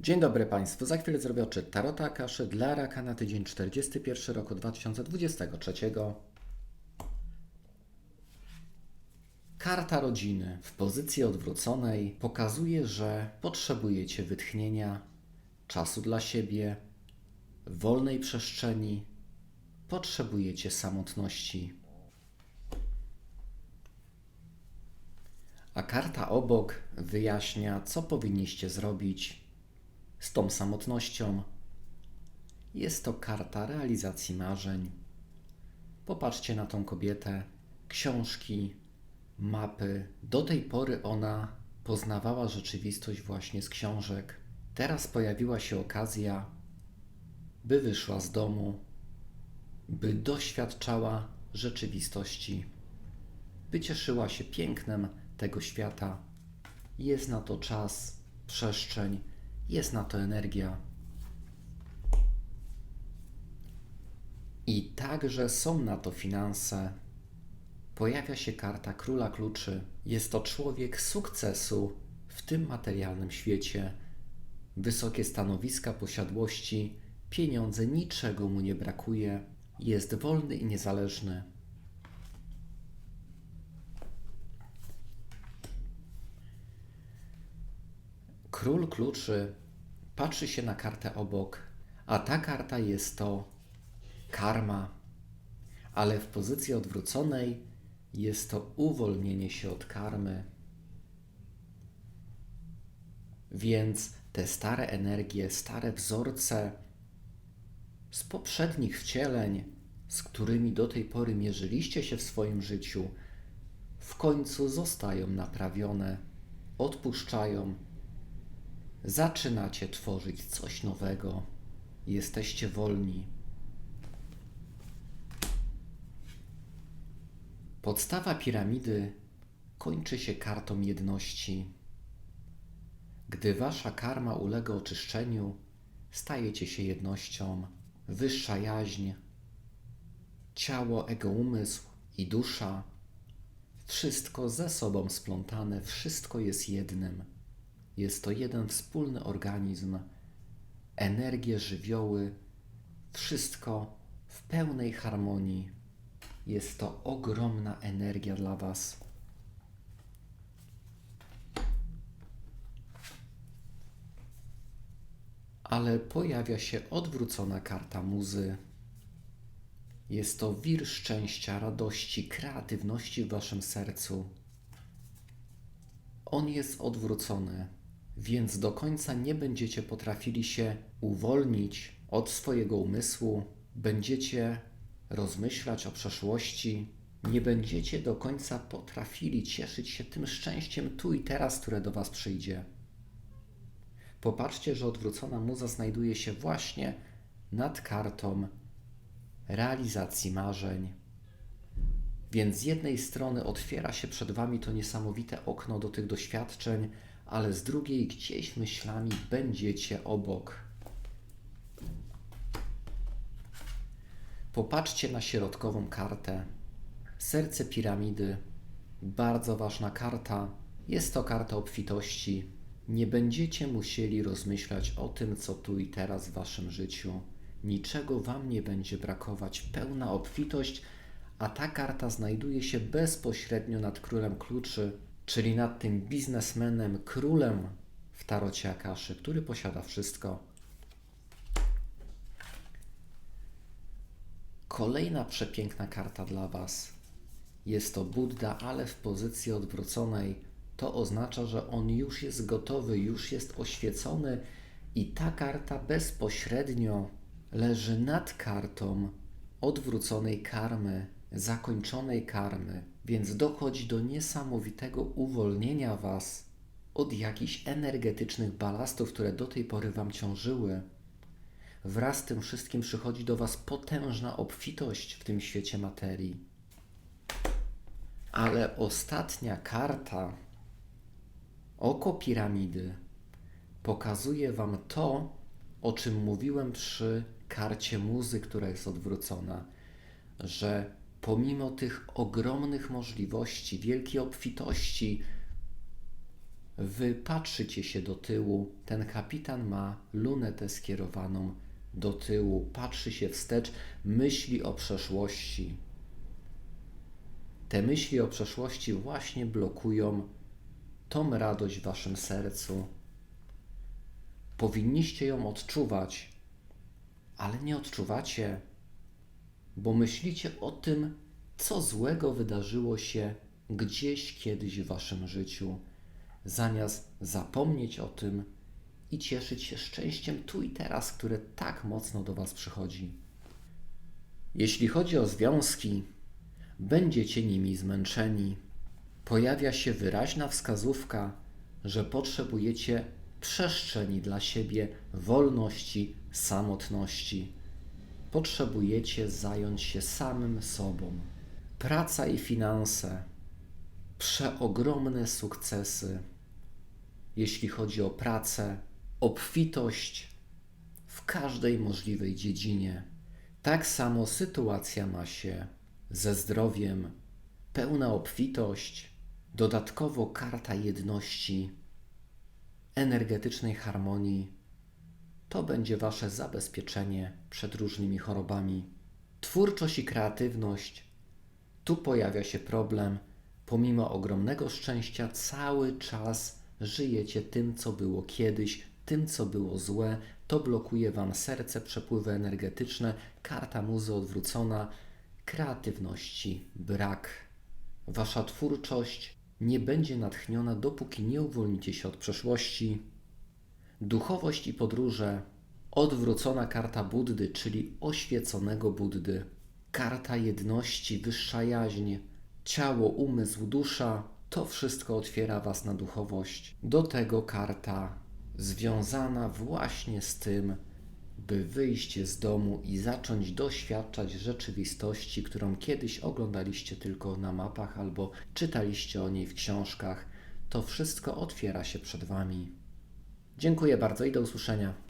Dzień dobry Państwu. Za chwilę zrobię odczyt Tarota Akaszy dla Raka na tydzień 41 roku 2023. Karta rodziny w pozycji odwróconej pokazuje, że potrzebujecie wytchnienia, czasu dla siebie, wolnej przestrzeni, potrzebujecie samotności. A karta obok wyjaśnia, co powinniście zrobić z tą samotnością. Jest to karta realizacji marzeń. Popatrzcie na tą kobietę. Książki, mapy. Do tej pory ona poznawała rzeczywistość właśnie z książek. Teraz pojawiła się okazja, by wyszła z domu, by doświadczała rzeczywistości, by cieszyła się pięknem tego świata. Jest na to czas, przestrzeń, jest na to energia. I także są na to finanse. Pojawia się karta króla kluczy. Jest to człowiek sukcesu w tym materialnym świecie. Wysokie stanowiska posiadłości, pieniądze, niczego mu nie brakuje. Jest wolny i niezależny. Król kluczy patrzy się na kartę obok, a ta karta jest to karma, ale w pozycji odwróconej jest to uwolnienie się od karmy. Więc te stare energie, stare wzorce z poprzednich wcieleń, z którymi do tej pory mierzyliście się w swoim życiu, w końcu zostają naprawione, odpuszczają zaczynacie tworzyć coś nowego. Jesteście wolni. Podstawa piramidy kończy się kartą jedności. Gdy wasza karma ulega oczyszczeniu, stajecie się jednością, wyższa jaźń, ciało, ego, umysł i dusza, wszystko ze sobą splątane, wszystko jest jednym. Jest to jeden wspólny organizm, energie, żywioły, wszystko w pełnej harmonii. Jest to ogromna energia dla Was. Ale pojawia się odwrócona karta muzy. Jest to wir szczęścia, radości, kreatywności w Waszym sercu. On jest odwrócony więc do końca nie będziecie potrafili się uwolnić od swojego umysłu, będziecie rozmyślać o przeszłości, nie będziecie do końca potrafili cieszyć się tym szczęściem tu i teraz, które do Was przyjdzie. Popatrzcie, że odwrócona muza znajduje się właśnie nad kartą realizacji marzeń. Więc z jednej strony otwiera się przed Wami to niesamowite okno do tych doświadczeń, ale z drugiej gdzieś myślami będziecie obok. Popatrzcie na środkową kartę. Serce piramidy. Bardzo ważna karta. Jest to karta obfitości. Nie będziecie musieli rozmyślać o tym, co tu i teraz w waszym życiu. Niczego wam nie będzie brakować. Pełna obfitość, a ta karta znajduje się bezpośrednio nad królem kluczy, czyli nad tym biznesmenem, królem w tarocie Akaszy, który posiada wszystko. Kolejna przepiękna karta dla Was. Jest to Buddha, ale w pozycji odwróconej. To oznacza, że on już jest gotowy, już jest oświecony, i ta karta bezpośrednio leży nad kartą odwróconej karmy, zakończonej karmy, więc dochodzi do niesamowitego uwolnienia Was od jakichś energetycznych balastów, które do tej pory Wam ciążyły. Wraz z tym wszystkim przychodzi do Was potężna obfitość w tym świecie materii. Ale ostatnia karta, oko piramidy, pokazuje Wam to, o czym mówiłem przy karcie muzy, która jest odwrócona, że pomimo tych ogromnych możliwości, wielkiej obfitości, Wy patrzycie się do tyłu. Ten kapitan ma lunetę skierowaną do tyłu, patrzy się wstecz, myśli o przeszłości. Te myśli o przeszłości właśnie blokują tą radość w waszym sercu. Powinniście ją odczuwać, ale nie odczuwacie, bo myślicie o tym, co złego wydarzyło się gdzieś kiedyś w waszym życiu, zamiast zapomnieć o tym i cieszyć się szczęściem tu i teraz, które tak mocno do was przychodzi. Jeśli chodzi o związki, będziecie nimi zmęczeni. Pojawia się wyraźna wskazówka, że potrzebujecie przestrzeni dla siebie, wolności, samotności. Potrzebujecie zająć się samym sobą. Praca i finanse. Przeogromne sukcesy, jeśli chodzi o pracę, obfitość w każdej możliwej dziedzinie. Tak samo sytuacja ma się ze zdrowiem, pełna obfitość, dodatkowo karta jedności, energetycznej harmonii. To będzie Wasze zabezpieczenie przed różnymi chorobami. Twórczość i kreatywność. Tu pojawia się problem. Pomimo ogromnego szczęścia, cały czas żyjecie tym, co było kiedyś, tym, co było złe. To blokuje Wam serce, przepływy energetyczne, karta muzy odwrócona, kreatywności brak. Wasza twórczość nie będzie natchniona, dopóki nie uwolnicie się od przeszłości. Duchowość i podróże. Odwrócona karta Buddy, czyli oświeconego Buddy. Karta jedności, wyższa jaźń, ciało, umysł, dusza. To wszystko otwiera Was na duchowość. Do tego karta związana właśnie z tym, by wyjść z domu i zacząć doświadczać rzeczywistości, którą kiedyś oglądaliście tylko na mapach albo czytaliście o niej w książkach. To wszystko otwiera się przed Wami. Dziękuję bardzo i do usłyszenia.